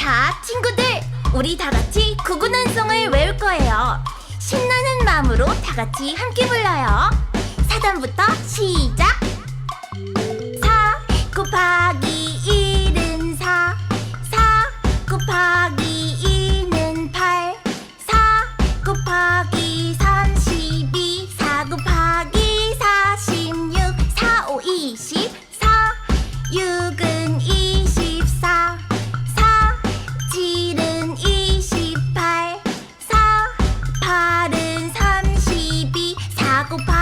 자, 친구들, 우리 다 같이 구구난송을 외울 거예요. 신나는 마음으로 다 같이 함께 불러요. 사단부터 시작. 4 곱하기 1은 4 4 곱하기 2는 8 4 곱하기 32 4 곱하기 46 4 5 24 6은 Của